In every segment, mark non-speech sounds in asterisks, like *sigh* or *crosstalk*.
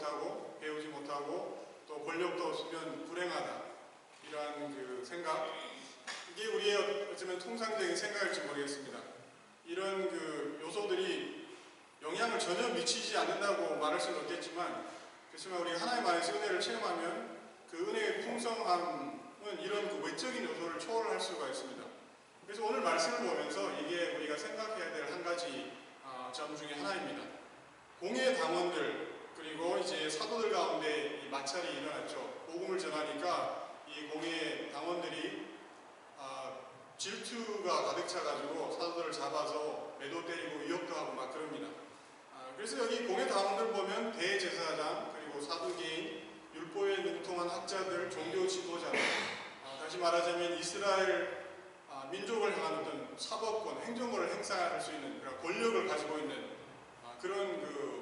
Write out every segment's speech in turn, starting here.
못하고 배우지 못하고 또 권력도 없으면 불행하다 이러한 그 생각 이게 우리의 어쩌면 통상적인 생각일지 모르겠습니다. 이런 그 요소들이 영향을 전혀 미치지 않는다고 말할 수는 없겠지만 그렇지만 우리가 하나님 안에서 은혜를 체험하면 그 은혜의 풍성함은 이런 그 외적인 요소를 초월할 수가 있습니다. 그래서 오늘 말씀을 보면서 이게 우리가 생각해야 될 한 가지 아, 점 중에 하나입니다. 공예 당원들 그리고 이제 사도들 가운데 이 마찰이 일어났죠. 복음을 전하니까 이 공예 당원들이 아, 질투가 가득 차가지고 사도들을 잡아서 매도 때리고 위협도 하고 막 그럽니다. 아, 그래서 여기 공예 당원들 보면 대제사장 그리고 사두개인 율법에 능통한 학자들 종교 지도자들 아, 다시 말하자면 이스라엘 아, 민족을 향한 어떤 사법권, 행정권을 행사할 수 있는 그런 권력을 가지고 있는 아, 그런 그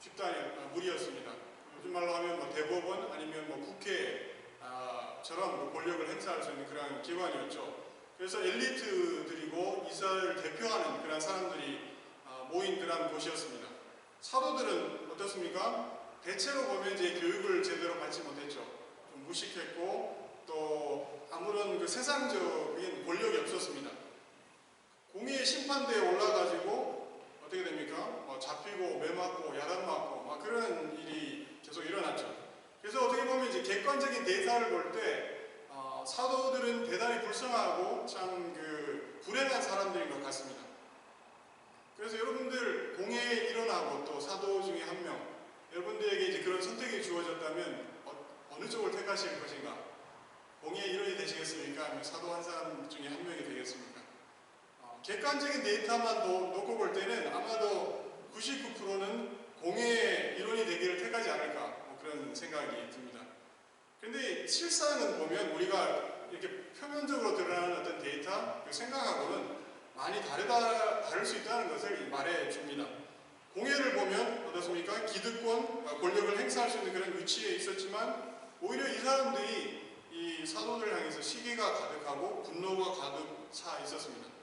집단이 아, 무리였습니다. 요즘 말로 하면 뭐 대법원 아니면 뭐 국회처럼 뭐 권력을 행사할 수 있는 그런 기관이었죠. 그래서 엘리트들이고 이스라엘을 대표하는 그런 사람들이 아, 모인 그런 곳이었습니다. 사도들은 어떻습니까? 대체로 보면 이제 교육을 제대로 받지 못했죠. 좀 무식했고 또 아무런 그 세상적인 권력이 없었습니다. 공의의 심판대에 올라가지고 됩니까? 뭐 잡히고 매 맞고 야단 맞고 막 그런 일이 계속 일어났죠. 그래서 어떻게 보면 이제 객관적인 데이터를 볼때 어, 사도들은 대단히 불쌍하고 참 그 불행한 사람들인 것 같습니다. 그래서 여러분들 공회에 일어나고 또 사도 중에 한 명, 여러분들에게 이제 그런 선택이 주어졌다면 어, 느 쪽을 택하실 것인가? 공의의 일원이 되시겠습니까? 아니면 사도 한 사람 중에 한 명이 되겠습니까? 어, 객관적인 데이터만 도, 놓고 볼 때는 아마도 99%는 공의의 일원이 되기를 택하지 않을까 뭐 그런 생각이 듭니다. 그런데 실상은 보면 우리가 이렇게 표면적으로 드러나는 어떤 데이터, 그 생각하고는 많이 다르다, 다를 수 있다는 것을 말해 줍니다. 공예를 보면 어떻습니까? 기득권, 권력을 행사할 수 있는 그런 위치에 있었지만 오히려 이 사람들이 이 사도들 향해서 시기가 가득하고 분노가 가득 차 있었습니다.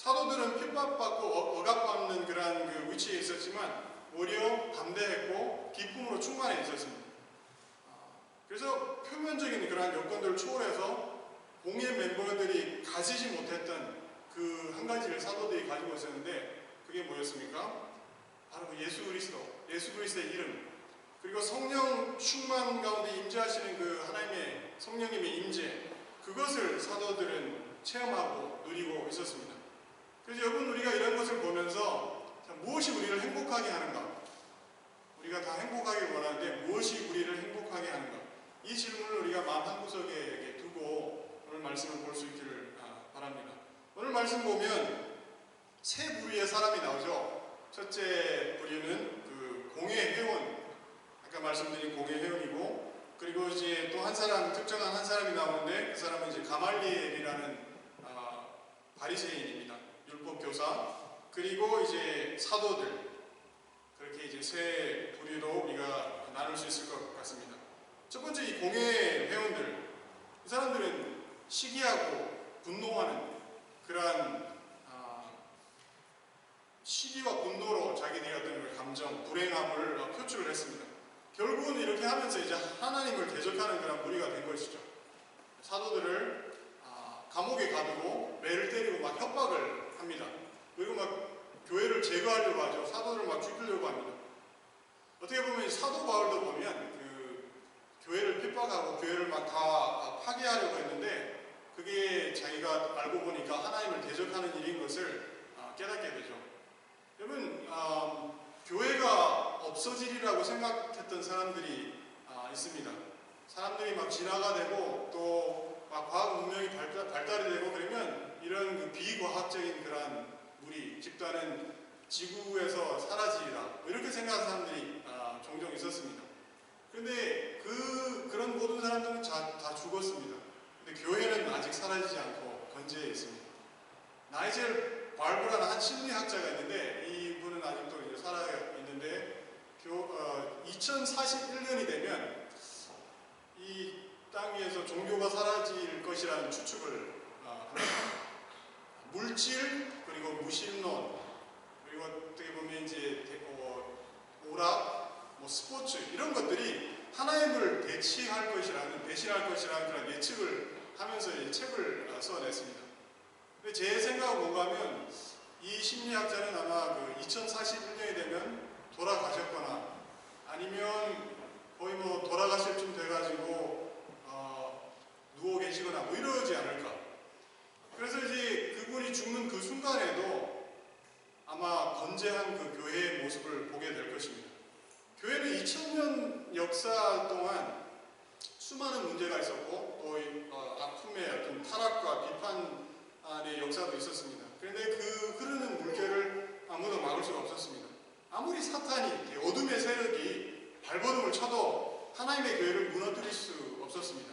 사도들은 핍박받고 어, 억압받는 그러한 그 위치에 있었지만 오히려 담대했고 기쁨으로 충만해 있었습니다. 그래서 표면적인 그러한 여건들을 초월해서 공예 멤버들이 가지지 못했던 그 한 가지를 사도들이 가지고 있었는데 그게 뭐였습니까? 바로 그 예수 그리스도, 예수 그리스도의 이름, 그리고 성령 충만 가운데 임재하시는 그 하나님의 성령님의 임재, 그것을 사도들은 체험하고 누리고 있었습니다. 그래서 여러분 우리가 이런 것을 보면서 무엇이 우리를 행복하게 하는가? 우리가 다 행복하길 원하는데 무엇이 우리를 행복하게 하는가? 이 질문을 우리가 마음 한구석에 두고 오늘 말씀을 볼 수 있기를 아, 바랍니다. 오늘 말씀 보면 세 부류의 사람이 나오죠. 첫째 부류는 그 공예 회원, 아까 말씀드린 공예 회원이고, 그리고 이제 또 한 사람, 특정한 한 사람이 나오는데 그 사람은 이제 가말리엘이라는 아, 바리새인입니다. 율법 교사. 그리고 이제 사도들. 그렇게 이제 세 부류로 우리가 나눌 수 있을 것 같습니다. 첫 번째 이 공예 회원들. 이 사람들은 시기하고 분노하는 그러한 아, 시기와 분노로 자기들의 어떤 그 감정, 불행함을 표출을 했습니다. 결국은 이렇게 하면서 이제 하나님을 대적하는 그런 무리가 된 것이죠. 사도들을 아, 감옥에 가두고 매를 때리고 막 협박을 합니다. 그리고 막 교회를 제거하려고 하죠. 사도를 막 죽이려고 합니다. 어떻게 보면 사도 바울도 보면 그 교회를 핍박하고 교회를 막 다 파괴하려고 했는데 그게 자기가 알고 보니까 하나님을 대적하는 일인 것을 아, 깨닫게 되죠. 여러분 아, 교회가 없어지리라고 생각했던 사람들이 아, 있습니다. 사람들이 막 진화가 되고 또 막 과학 문명이 발달, 발달이 되고 그러면 이런 그 비과학적인 그러한 무리 집단은 지구에서 사라지리라 뭐 이렇게 생각하는 사람들이 아, 종종 있었습니다. 그런데 그 그런 모든 사람들은 다, 다 죽었습니다. 근데 교회는 아직 사라지지 않고 건재해 있습니다. 나이젤 발브라는 한 심리학자가 있는데 이분은 아직도 이제 살아 있는데 교, 어, 2041년이 되면 이 땅 위에서 종교가 사라질 것이라는 추측을 어. 물질 그리고 무신론 그리고 어떻게 보면 이제 어, 오락 뭐 스포츠 이런 것들이 하나님을 대치할 것이라는 대신할 것이라는 그런 예측을 하면서 이 책을 어, 써냈습니다. 제 생각은 뭔가 하면 이 심리학자는 아마 그 2041년이 되면 돌아가셨거나 아니면 거의 뭐 돌아가실 쯤 돼가지고 어, 누워 계시거나 뭐 이러지 않을까. 그래서 이제 그분이 죽는 그 순간에도 아마 건재한 그 교회의 모습을 보게 될 것입니다. 교회는 2000년 역사 동안 수많은 문제가 있었고 또 이, 어, 아픔의 어떤 타락과 비판의 역사도 있었습니다. 그런데 그 흐르는 물결을 아무도 막을 수가 없었습니다. 아무리 사탄이 어둠의 세력이 발버둥을 쳐도 하나님의 교회를 무너뜨릴 수 없었습니다.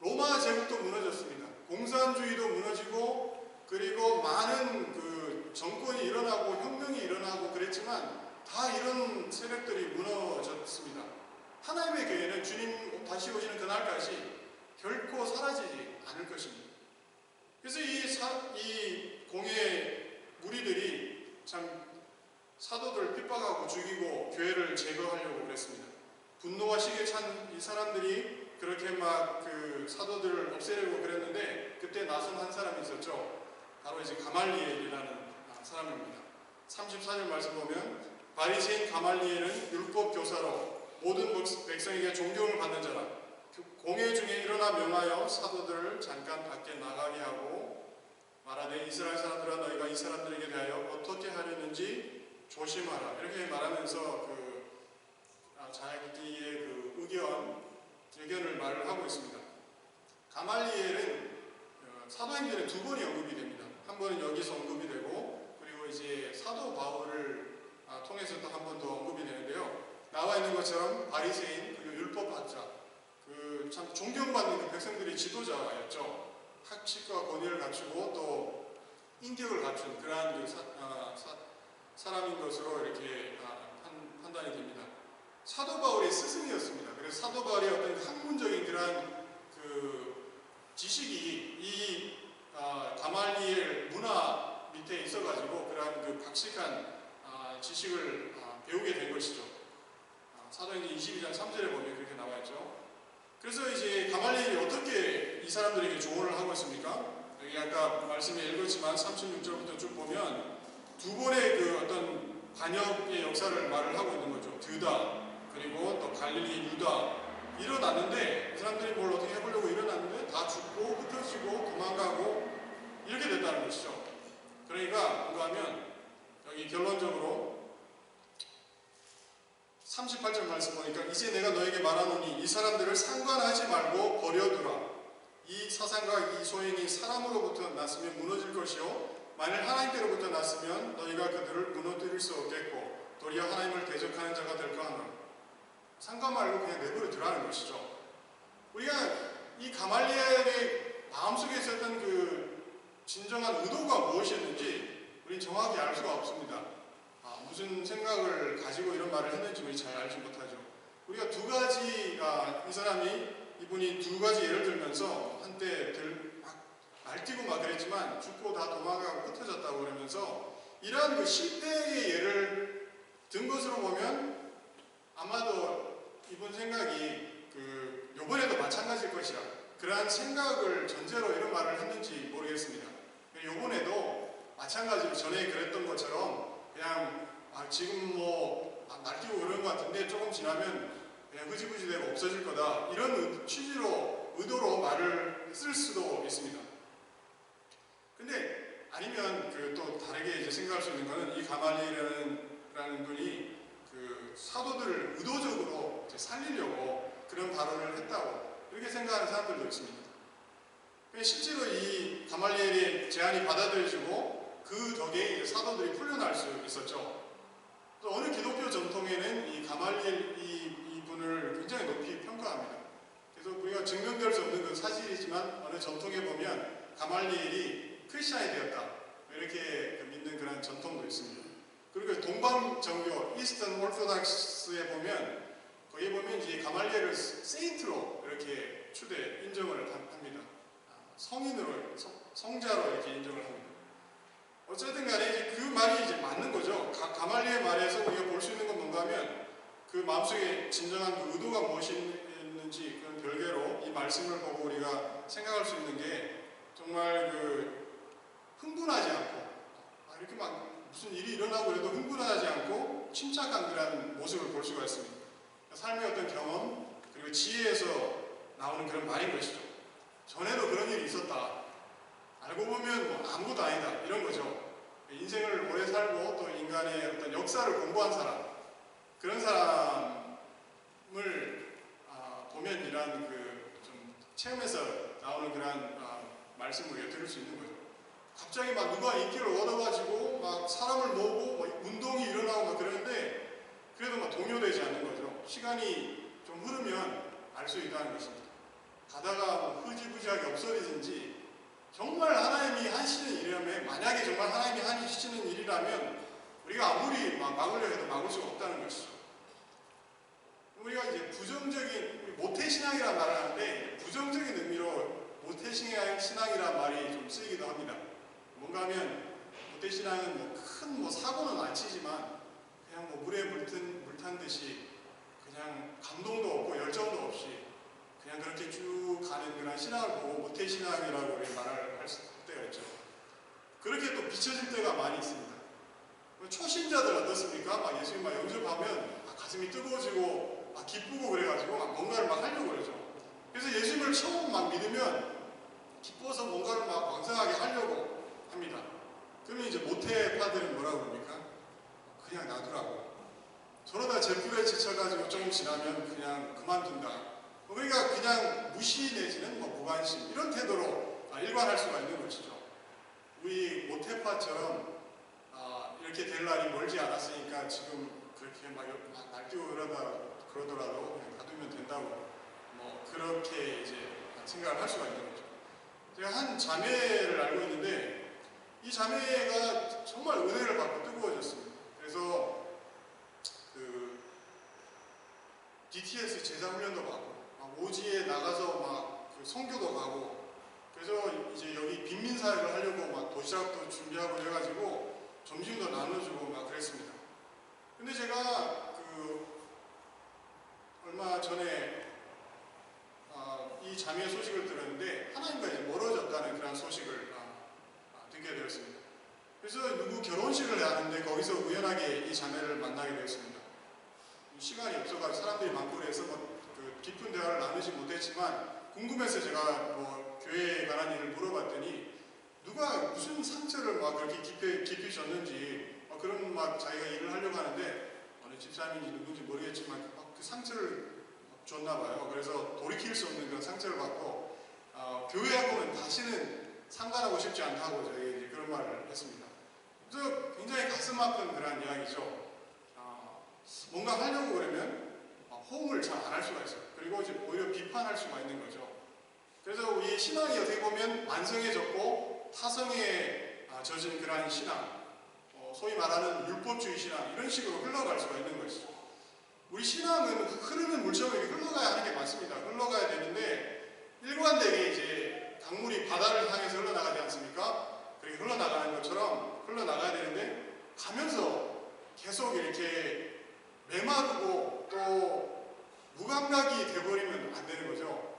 로마 제국도 무너졌습니다. 공산주의도 무너지고 그리고 많은 그 정권이 일어나고 혁명이 일어나고 그랬지만 다 이런 세력들이 무너졌습니다. 하나님의 교회는 주님 다시 오시는 그날까지 결코 사라지지 않을 것입니다. 그래서 이, 사, 이 공예 무리들이 참 사도들 핍박하고 죽이고 교회를 제거하려고 그랬습니다. 분노와 시기에 찬 이 사람들이 그렇게 막 그 사도들을 없애려고 그랬는데 그때 나선 한 사람이 있었죠. 바로 이제 가말리엘이라는 사람입니다. 34절 말씀 보면 바리새인 가말리엘은 율법 교사로 모든 백성에게 존경을 받는 자라. 그 공회 중에 일어나 명하여 사도들을 잠깐 밖에 나가게 하고 말하되 이스라엘 사람들아 너희가 이 사람들에게 대하여 어떻게 하려는지 조심하라. 이렇게 말하면서 그 아, 자기의 그 의견 의견을 말을 하고 있습니다. 가말리엘은 어, 사도행전에 두 번이 언급이 됩니다. 한 번은 여기서 언급이 되고 그리고 이제 사도 바울을 아, 통해서 또한번 더 언급이 되는데요. 나와 있는 것처럼 바리새인 그리고 율법학자 그 참 존경받는 그 백성들의 지도자였죠. 학식과 권위를 갖추고 또 인격을 갖춘 그러한 그 사, 아, 사, 람인 것으로 이렇게 아, 판, 판단이 됩니다. 사도 바울의 스승이었습니다. 그래서 사도 바울의 어떤 학문적인 그러한 그 지식이 이 아, 가말리엘 문화 밑에 있어가지고 그러한 그 박식한 아, 지식을 아, 배우게 된 것이죠. 아, 사도행전 22장 3절에 보면 그렇게 나와 있죠. 그래서 이제 가말리엘이 어떻게 이 사람들에게 조언을 하고 있습니까? 여기 아까 말씀에 읽었지만 36절부터 쭉 보면 두 번의 그 어떤 반역의 역사를 말을 하고 있는 거죠. 드다 그리고 또 갈릴리 유다 일어났는데 이 사람들이 뭘 어떻게 해보려고 일어났는데 다 죽고 흩어지고 도망가고 이렇게 됐다는 것이죠. 그러니까 뭔가 하면 여기 결론적으로 38절 말씀 보니까 이제 내가 너에게 말하노니 이 사람들을 상관하지 말고 버려두라. 이 사상과 이 소행이 사람으로부터 났으면 무너질 것이요 만일 하나님께로부터 났으면 너희가 그들을 무너뜨릴 수 없겠고 도리어 하나님을 대적하는 자가 될까 하노라. 상관 말고 그냥 내버려 두라는 것이죠. 우리가 이 가말리엘의 마음속에 있었던 그 진정한 의도가 무엇이었는지 우리는 정확히 알 수가 없습니다. 아, 무슨 생각을 가지고 이런 말을 했는지 우리 잘 알지 못하죠. 우리가 두 가지가 이 사람이 이분이 두 가지 예를 들면서 한때 들, 막 날뛰고 막 그랬지만 죽고 다 도망가고 흩어졌다고 그러면서 이러한 그 실패의 예를 든 것으로 보면 아마도 이분 생각이 그 요번에도 마찬가지일 것이라 그러한 생각을 전제로 이런 말을 했는지 모르겠습니다. 요번에도 마찬가지로 전에 그랬던 것처럼 그냥 아 지금 뭐 날뛰고 그런 것 같은데 조금 지나면 그냥 흐지부지 되고 없어질 거다 이런 취지로 의도로 말을 쓸 수도 있습니다. 근데 아니면 그 또 다르게 이제 생각할 수 있는 거는 이 가말리라는 분이 그 사도들을 의도적으로 살리려고 그런 발언을 했다고 이렇게 생각하는 사람들도 있습니다. 실제로 이 가말리엘의 제안이 받아들여지고 그 덕에 사도들이 풀려날 수 있었죠. 또 어느 기독교 전통에는 이 가말리엘 이, 이분을 굉장히 높이 평가합니다. 그래서 우리가 증명될 수 없는 그 사실이지만 어느 전통에 보면 가말리엘이 크리스천이 되었다 이렇게 믿는 그런 전통도 있습니다. 그리고 동방 정교 이스턴 오르토닥스에 보면 거기에 보면 이제 가말리엘을 세인트로 이렇게 추대 인정을 합니다. 성인으로 성자로 이렇게 인정을 합니다. 어쨌든 간에 그 말이 이제 맞는 거죠. 가, 말리의 말에서 우리가 볼 수 있는 건 뭔가 하면 그 마음속에 진정한 그 의도가 무엇이었는지 그런 별개로 이 말씀을 보고 우리가 생각할 수 있는 게 정말 그 흥분하지 않고 아, 이렇게 막 무슨 일이 일어나고 그래도 흥분하지 않고 침착한 그런 모습을 볼 수가 있습니다. 삶의 어떤 경험 그리고 지혜에서 나오는 그런 말인 것이죠. 전에도 그런 일이 있었다. 알고 보면 뭐 아무것도 아니다 이런 거죠. 인생을 오래 살고 또 인간의 어떤 역사를 공부한 사람 그런 사람을 아, 보면 이런 그좀 체험에서 나오는 그런 아, 말씀을 들을 수 있는 거죠. 갑자기 막 누가 인기를 얻어가지고 막 사람을 모으고 막 운동이 일어나고 막 그러는데 그래도 막 동요되지 않는 거죠. 시간이 좀 흐르면 알 수 있다는 것입니다. 가다가 뭐 흐지부지하게 없어지든지 정말 하나님이 하시는 일이라면 만약에 정말 하나님이 하시는 일이라면 우리가 아무리 막 막으려 해도 막을 수가 없다는 것이죠. 우리가 이제 부정적인 모태신앙이라는 말을 하는데 부정적인 의미로 모태신앙이라는 말이 좀 쓰이기도 합니다. 뭔가 하면 모태신앙은 뭐 큰뭐 사고는 안 치지만 그냥 뭐 물에 물든 물탄 듯이 그냥 감동도 없고 열정도 없이 그냥 그렇게 쭉 가는 그런 신앙을 보고 모태신앙이라고 우리 말을 할 때가 있죠. 그렇게 또 비춰질 때가 많이 있습니다. 초신자들 어떻습니까? 막 예수님 막 영접하면 막 가슴이 뜨거워지고 막 기쁘고 그래가지고 막 뭔가를 막 하려고 그러죠. 그래서 예수님을 처음 막 믿으면 기뻐서 뭔가를 막 왕성하게 하려고 합니다. 그러면 이제 모태파들은 뭐라고 그럽니까? 그냥 놔두라고. 저러다 제풀에 지쳐가지고 조금 지나면 그냥 그만둔다. 그러니까 그냥 무시 내지는 뭐 무관심 이런 태도로 아, 일관할 수가 있는 것이죠. 우리 모태파처럼 아, 이렇게 될 날이 멀지 않았으니까 지금 그렇게 막, 막 날뛰고 그러다 그러더라도 그냥 놔두면 된다고 뭐 그렇게 이제 생각을 할 수가 있는 거죠. 제가 한 자매를 알고 있는데 이 자매가 정말 은혜를 받고 뜨거워졌습니다. 그래서 그 DTS 제자 훈련도 받고 막 오지에 나가서 막그 선교도 가고 그래서 이제 여기 빈민 사역을 하려고 막 도시락도 준비하고 해가지고 점심도 나눠주고 막 그랬습니다. 근데 제가 그 얼마 전에 아, 이 자매의 소식을 들었는데 하나님과 이제 멀어졌다는 그런 소식을 아, 아, 듣게 되었습니다. 그래서 누구 결혼식을 하는데 거기서 우연하게 이 자매를 만나게 되었습니다. 시간이 없어가지고 사람들이 많고 그래서 뭐그 깊은 대화를 나누지 못했지만 궁금해서 제가 뭐 교회에 관한 일을 물어봤더니 누가 무슨 상처를 막 그렇게 깊이, 깊이 줬는지 막 그런 막 자기가 일을 하려고 하는데 어느 집사님인지 누군지 모르겠지만 막 그 상처를 줬나 봐요. 그래서 돌이킬 수 없는 그런 상처를 받고 어, 교회하고는 다시는 상관하고 싶지 않다고 저희 이제 그런 말을 했습니다. 그래서 굉장히 가슴 아픈 그런 이야기죠. 어, 뭔가 하려고 그러면 어, 호응을 잘 안 할 수가 있어요. 그리고 이제 오히려 비판할 수가 있는 거죠. 그래서 우리 신앙이 어떻게 보면 완성해졌고 타성에 아, 젖은 그러한 신앙, 어, 소위 말하는 율법주의 신앙 이런 식으로 흘러갈 수가 있는 것이죠. 우리 신앙은 흐르는 물처럼 흘러가야 하는 게 맞습니다. 흘러가야 되는데 일관되게 이제 강물이 바다를 향해서 흘러나가지 않습니까? 그렇게 흘러나가는 것처럼 흘러나가야 되는데 가면서 계속 이렇게 메마르고 또 무감각이 돼버리면 안 되는 거죠.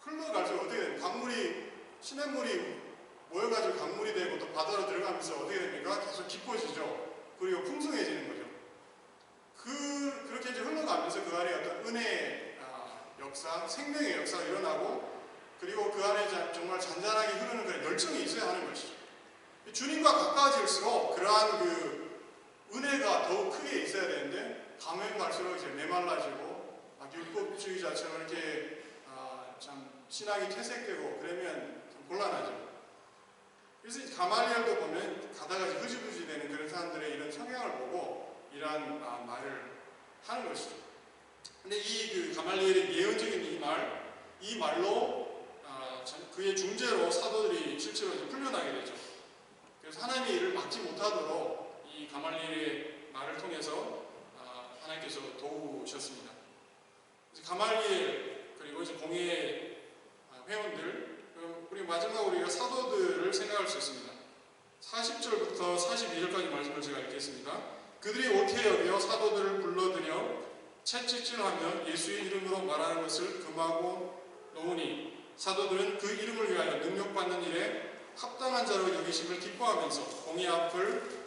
흘러갈수록 어떻게? 강물이 시냇물이 모여가지고 강물이 되고 또 바다로 들어가면서 어떻게 됩니까? 계속 깊어지죠. 그리고 풍성해지는 거죠. 그 그렇게 이제 흘러가면서 그 안에 어떤 은혜의 아, 역사, 생명의 역사가 일어나고 그리고 그 안에 정말 잔잔하게 흐르는 그런 열정이 있어야 하는 것이죠. 주님과 가까워질수록 그러한 그 은혜가 더욱 크게 있어야 되는데 가면 갈수록 이제 메말라지고 막 율법주의자처럼 이렇게 아, 참 신앙이 퇴색되고 그러면 좀 곤란하죠. 그래서 가말리엘도 보면 가다가 흐지부지 되는 그런 사람들의 이런 성향을 보고 이러한 아, 말을 하는 것이죠. 근데 이 그 가말리엘의 예언적인 이 말, 이 말로 아, 그의 중재로 사도들이 실제로 풀려나게 되죠. 그래서 하나님의 일을 막지 못하도록 이 가말리엘의 말을 통해서 아, 하나님께서 도우셨습니다. 가말리엘 그리고 이제 공예 회원들 우리 마지막 우리가 사도들을 생각할 수 있습니다. 40절부터 42절까지 말씀을 제가 읽겠습니다. 그들이 옳게 여겨 사도들을 불러들여 채찍질하며 예수의 이름으로 말하는 것을 금하고 놓으니 사도들은 그 이름을 위하여 능력받는 일에 합당한 자로 여기심을 기뻐하면서 공의 앞을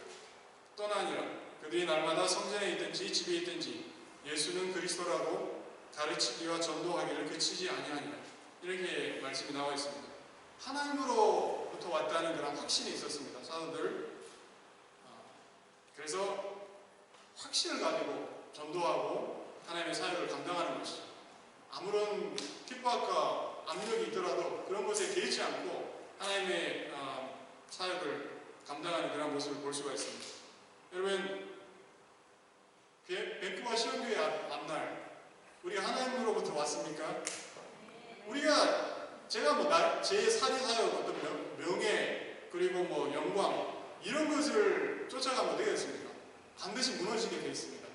떠나니라 그들이 날마다 성전에 있든지 집에 있든지 예수는 그리스도라고 가르치기와 전도하기를 그치지 아니하니라 이렇게 말씀이 나와 있습니다. 하나님으로부터 왔다는 그런 확신이 있었습니다. 사도들 아, 그래서 확신을 가지고 전도하고 하나님의 사역을 감당하는 것이죠. 아무런 핍박과 압력이 있더라도 그런 것에 개의치 않고 하나님의 아, 사역을 감당하는 그런 모습을 볼 수가 있습니다. 여러분 벤쿠버 시험교회 앞- 앞날 우리가 하나님으로부터 왔습니까? 우리가 제가 뭐제 사리 사역 어떤 명- 명예 그리고 뭐 영광 이런 것을 쫓아가면 됐습니까? 반드시 무너지게 돼 있습니다.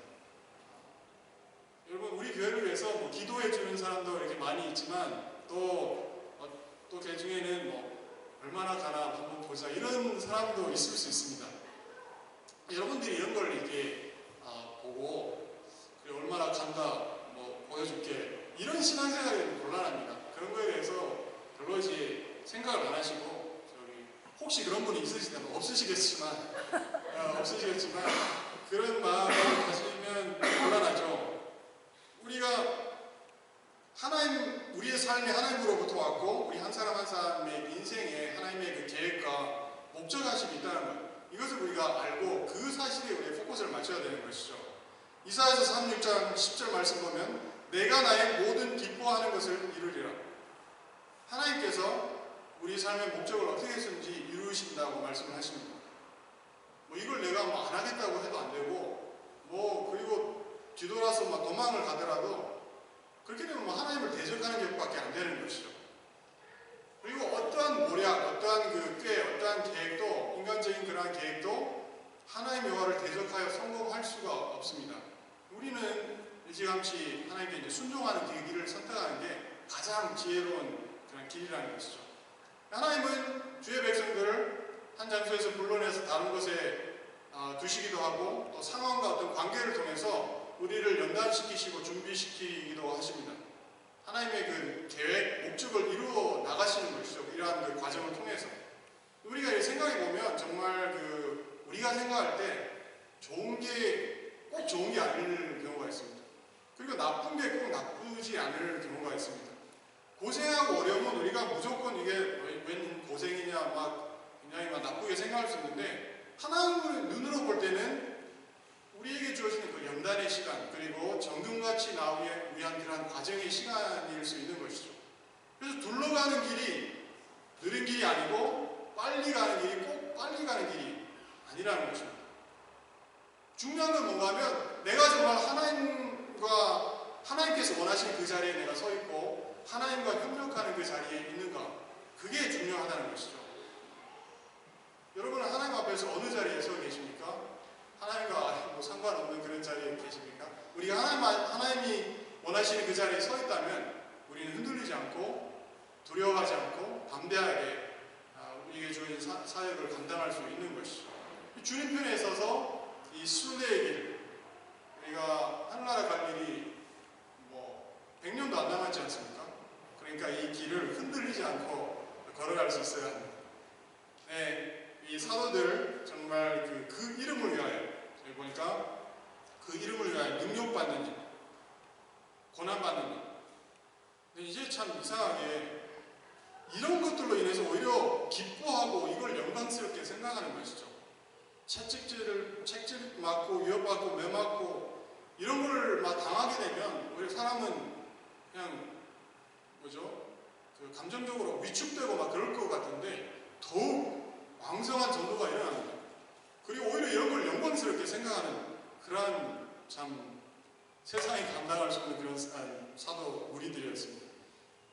여러분 우리 교회를 위해서 뭐 기도해 주는 사람도 이렇게 많이 있지만 또또그 중에는 뭐 얼마나 가나 한번 보자 이런 사람도 있을 수 있습니다. 여러분들이 이런 걸 이렇게 아, 보고 그리고 얼마나 간다 뭐 보여줄게 이런 신앙생활이 곤란합니다. 그런 거에 대해서 별로 이제 생각을 안 하시고 저기 혹시 그런 분이 있으시다면 없으시겠지만 *laughs* 어, 없으시겠지만 그런 마음을 가지면 곤란하죠. 우리가 하나님 우리의 삶이 하나님으로부터 왔고 우리 한 사람 한 사람의 인생에 하나님의 그 계획과 목적하심이 있다는 것 이것을 우리가 알고 그 사실에 우리의 포커스를 맞춰야 되는 것이죠. 이사야서 36장 10절 말씀 보면 내가 나의 모든 기뻐하는 것을 이루리라. 하나님께서 우리 삶의 목적을 어떻게 했는지 이루신다고 말씀을 하십니다. 뭐 이걸 내가 뭐 안 하겠다고 해도 안 되고 뭐 그리고 뒤돌아서 막 도망을 가더라도 그렇게 되면 뭐 하나님을 대적하는 격밖에 안 되는 것이죠. 그리고 어떠한 모략, 어떠한 그 꾀, 어떠한 계획도 인간적인 그러한 계획도 하나님 여호와를 대적하여 성공할 수가 없습니다. 우리는 일찌감치 하나님께 이제 순종하는 그 길을 선택하는 게 가장 지혜로운 그런 길이라는 것이죠. 하나님은 주의 백성들을 한 장소에서 불러내서 다른 곳에 어, 두시기도 하고 또 상황과 어떤 관계를 통해서 우리를 연단시키시고 준비시키기도 하십니다. 하나님의 그 계획, 목적을 이루어 나가시는 것이죠. 이러한 그 과정을 통해서. 우리가 생각해 보면 정말 그 우리가 생각할 때 좋은 게 꼭 좋은 게 아닐 경우가 있습니다. 그리고 나쁜 게 꼭 나쁘지 않을 경우가 있습니다. 고생하고 어려움은 우리가 무조건 이게 웬 고생이냐 막 굉장히 막 나쁘게 생각할 수 있는데 하나님의 눈으로 볼 때는 우리에게 주어지는 그 연단의 시간 그리고 정금같이 나오기 위한 그러한 과정의 시간일 수 있는 것이죠. 그래서 둘러가는 길이 느린 길이 아니고 빨리 가는 길이 꼭 빨리 가는 길이 아니라는 것입니다. 중요한 건 뭔가 하면 내가 정말 하나님과 하나님께서 원하시는 그 자리에 내가 서 있고 하나님과 협력하는 그 자리에 있는가 그게 중요하다는 것이죠. 여러분은 하나님 앞에서 어느 자리에 서 계십니까? 하나님과 뭐 상관없는 그런 자리에 계십니까? 우리가 하나님, 하나님이 원하시는 그 자리에 서 있다면 우리는 흔들리지 않고 두려워하지 않고 담대하게 아, 우리에게 주어진 사, 사역을 감당할 수 있는 것이죠. 주님 편에 서서 이 순례의 길, 우리가 하늘나라 갈 일이 뭐 100년도 안 남았지 않습니까? 그러니까 이 길을 흔들리지 않고 걸어갈 수 있어야 합니다. 네, 이 사도들 정말 그, 그 이름을 위하여 여기 보니까 그 이름을 위하여 능력받는 일, 고난받는 일. 근데 이제 참 이상하게 이런 것들로 인해서 오히려 기뻐하고 이걸 영광스럽게 생각하는 것이죠. 채찍질을 책질 맞고 위협받고 매 맞고 이런 걸 막 당하게 되면 오히려 사람은 그냥 뭐죠? 그 감정적으로 위축되고 막 그럴 것 같은데 더욱 왕성한 전도가 일어납니다. 그리고 오히려 이런 걸 영광스럽게 생각하는 그러한 참 세상이 감당할 수 없는 그런 사도 무리들이었습니다.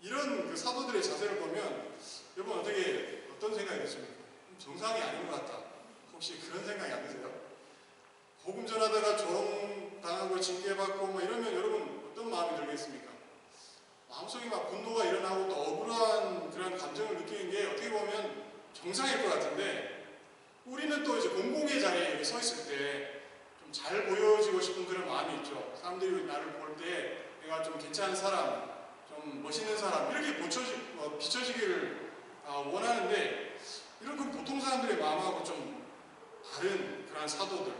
이런 그 사도들의 자세를 보면 여러분 어떻게 어떤 생각이 드십니까? 정상이 아닌 것 같다. 혹시 그런 생각이 안 드세요? 복음 전하다가 조롱 당하고 징계 받고 뭐 이러면 여러분 어떤 마음이 들겠습니까? 마음속에 막 분노가 일어나고 또 억울한 그런 감정을 느끼는 게 어떻게 보면 정상일 것 같은데 우리는 또 이제 공공의 자리에 서 있을 때 좀 잘 보여지고 싶은 그런 마음이 있죠. 사람들이 나를 볼 때 내가 좀 괜찮은 사람, 좀 멋있는 사람 이렇게 비춰지, 어, 비춰지기를 아, 원하는데 이런 그 보통 사람들의 마음하고 좀 다른 그런 사도들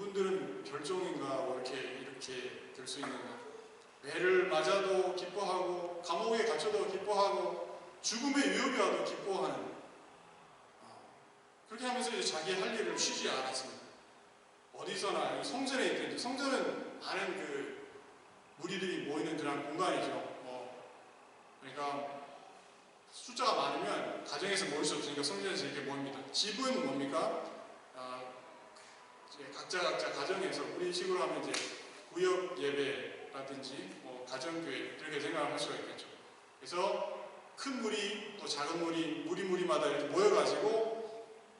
이분들은 별종인가 뭐 이렇게 이렇게 될 수 있는가 매를 맞아도 기뻐하고 감옥에 갇혀도 기뻐하고 죽음의 위협이 와도 기뻐하는 아, 그렇게 하면서 이제 자기 할 일을 쉬지 않았습니다. 어디서나 성전에 있든지 성전은 많은 그 무리들이 모이는 그런 공간이죠. 뭐 그러니까 숫자가 많으면 가정에서 모일 수 없으니까 성전에서 이렇게 모입니다. 집은 뭡니까? 아, 각자 각자 가정에서 우리 식으로 하면 이제 구역 예배라든지 뭐 가정교회 이렇게 생각을 할 수가 있겠죠. 그래서 큰 무리 또 작은 무리 무리 무리마다 이렇게 모여가지고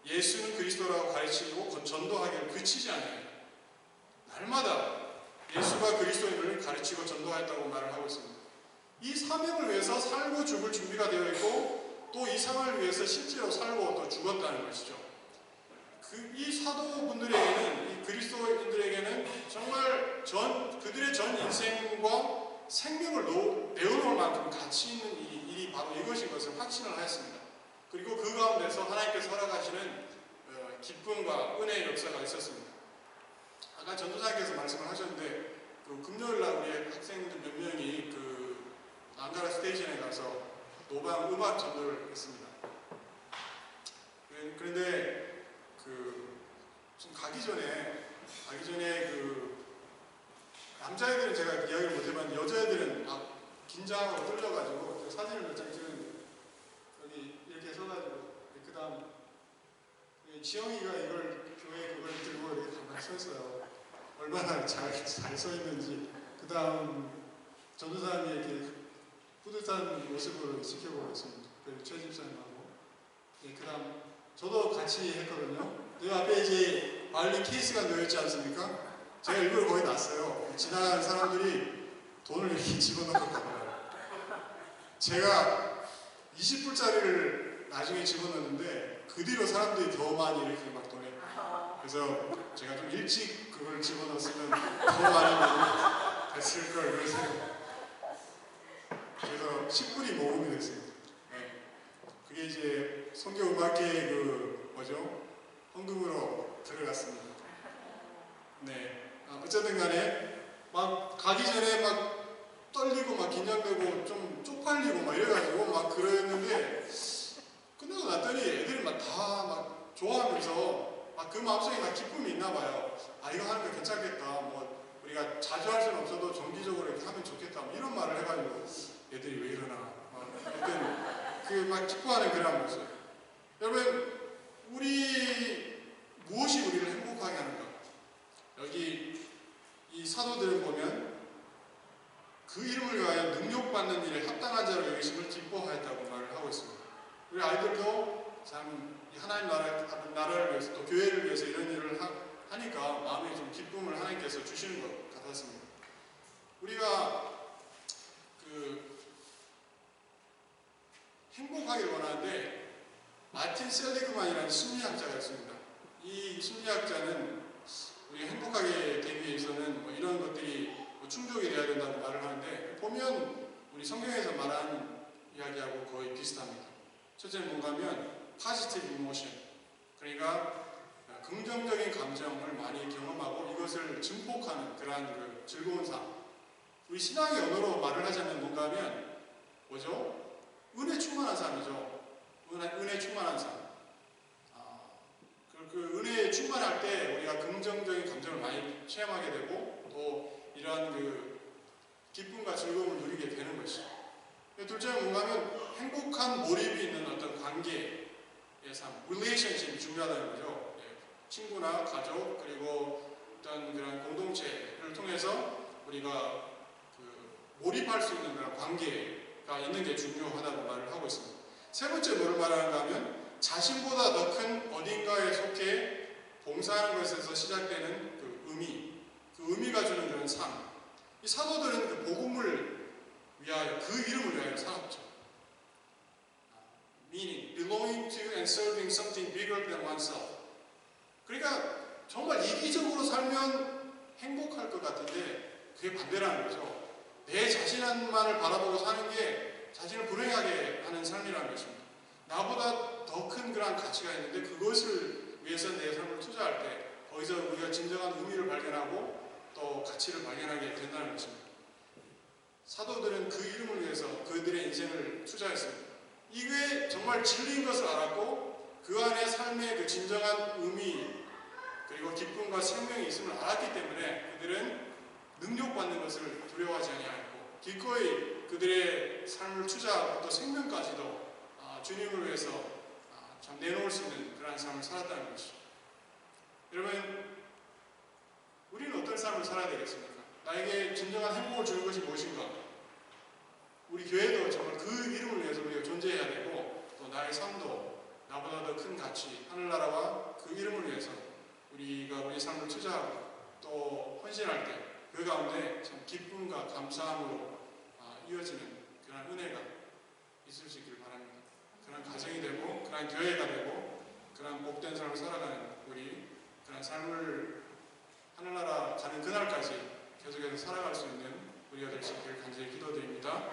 예수는 그리스도라고 가르치고 전도하기를 그치지 않아요. 날마다 예수가 그리스도인을 가르치고 전도하였다고 말을 하고 있습니다. 이 사명을 위해서 살고 죽을 준비가 되어 있고 또 이 사명을 위해서 실제로 살고 또 죽었다는 것이죠. 그 이 사도분들에게는 이 그리스도인들에게는 정말 전 그들의 전 인생과 생명을 놓, 내어놓을 만큼 가치 있는 이 일이 바로 이것인 것을 확신을 하였습니다. 그리고 그 가운데서 하나님께서 허락하시는 어, 기쁨과 은혜의 역사가 있었습니다. 아까 전도사님께서 말씀을 하셨는데 그 금요일 날 우리 학생들 몇 명이 그 안가라 스테이션에 가서 노방 음악 전도를 했습니다. 그런데 그 지금 가기 전에 가기 전에 그 남자애들은 제가 이야기를 못 해봤는데 여자애들은 막 긴장하고 떨려가지고 그 사진을 몇 장 찍은 여기 이렇게 서가지고 그 다음 지영이가 이걸 교회 그걸 들고 이렇게 가만히 서 있어요. 얼마나 잘 잘 서 있는지 그 다음 전도사님이 이렇게 뿌듯한 모습으로 지켜보고 있습니다. 그 최집사님하고 예, 그 다음 저도 같이 했거든요. 그 앞에 이제 바이올린 케이스가 놓여있지 않습니까? 제가 일부러 거기 놨어요. 지나가는 사람들이 돈을 이렇게 *laughs* 집어넣고 가봐요. 제가 20불짜리를 나중에 집어넣는데 그 뒤로 사람들이 더 많이 이렇게 막 돈을 그래서 제가 좀 일찍 그걸 집어넣었으면 더 많이 *laughs* 됐을 걸 그래서 그래서 10불이 모금이 됐어요. 네. 그게 이제 성교음악회 그 뭐죠 헌금으로 들어갔습니다. 네. 아, 어쨌든 간에 막 가기 전에 막 떨리고 막 긴장되고 좀 쪽팔리고 막 이래가지고 막 그랬는데 끝나고 났더니 애들이 막다막 좋아하면서 막 그 마음속에 막 기쁨이 있나 봐요. 아 이거 하는 거 괜찮겠다. 뭐 우리가 자주 할 수는 없어도 정기적으로 이렇게 하면 좋겠다. 뭐 이런 말을 해가지고 애들이 왜 이러나. 그막 기뻐하는 그런 모습. 여러분 우리 무엇이 우리를 행복하게 하는가? 여기 이 사도들을 보면 그 이름을 위하여 능력받는 일에 합당한 자로 여기심을 기뻐하였다고 말을 하고 있습니다. 우리 아이들도 참 하나님 나라, 나라를 위해서 또 교회를 위해서 이런 일을 하, 하니까 마음에 좀 기쁨을 하나님께서 주시는 것 같았습니다. 우리가 그 행복하기를 원하는데 마틴 셀리그만이라는 심리학자가 있습니다. 이 심리학자는 우리 행복하게 되기 위해서는 뭐 이런 것들이 뭐 충족이 돼야 된다고 말을 하는데 보면 우리 성경에서 말한 이야기하고 거의 비슷합니다. 첫째는 뭔가 하면 positive emotion 그러니까 긍정적인 감정을 많이 경험하고 이것을 증폭하는 그러한 그 즐거운 삶 우리 신앙의 언어로 말을 하자면 뭔가 하면 뭐죠? 은혜 충만한 삶이죠. 은혜, 은혜 충만한 삶. 아, 그, 그 은혜에 충만할 때 우리가 긍정적인 감정을 많이 체험하게 되고 또 이러한 그 기쁨과 즐거움을 누리게 되는 것이죠. 둘째는 뭔가 하면 행복한 몰입이 있는 어떤 관계의 삶, relationship이 중요하다는 거죠. 예, 친구나 가족 그리고 어떤 그런 공동체를 통해서 우리가 그 몰입할 수 있는 그런 관계가 있는 게 중요하다고 말을 하고 있습니다. 세 번째 뭘 말하는가 하면 자신보다 더 큰 어딘가에 속해 봉사하는 것에서 시작되는 그 의미, 그 의미가 주는 그런 삶. 이 사도들은 그 복음을 위하여 그 이름을 위하여 살았죠. meaning belonging to and serving something bigger than oneself. 그러니까 정말 이기적으로 살면 행복할 것 같은데 그게 반대라는 거죠. 내 자신만을 바라보고 사는 게 자신을 불행하게 하는 삶이라는 것입니다. 나보다 더 큰 그러한 가치가 있는데 그것을 위해서 내 삶을 투자할 때 거기서 우리가 진정한 의미를 발견하고 또 가치를 발견하게 된다는 것입니다. 사도들은 그 이름을 위해서 그들의 인생을 투자했습니다. 이게 정말 진리인 것을 알았고 그 안에 삶의 그 진정한 의미 그리고 기쁨과 생명이 있음을 알았기 때문에 그들은 능력받는 것을 두려워하지 아니하였고 기꺼이 그들의 삶을 투자하고 또 생명까지도 아, 주님을 위해서 아, 참 내놓을 수 있는 그러한 삶을 살았다는 것이죠. 여러분 우리는 어떤 삶을 살아야 되겠습니까? 나에게 진정한 행복을 주는 것이 무엇인가? 우리 교회도 정말 그 이름을 위해서 우리가 존재해야 되고 또 나의 삶도 나보다 더 큰 가치 하늘나라와 그 이름을 위해서 우리가 우리 삶을 투자하고 또 헌신할 때 그 가운데 참 기쁨과 감사함으로 아, 이어지는 그런 은혜가 있을 수 있기를 바랍니다. 그런 가정이 되고 그런 교회가 되고 그런 복된 삶을 살아가는 우리 그런 삶을 하늘나라 가는 그날까지 계속해서 살아갈 수 있는 우리가 될 수 있기를 간절히 기도드립니다.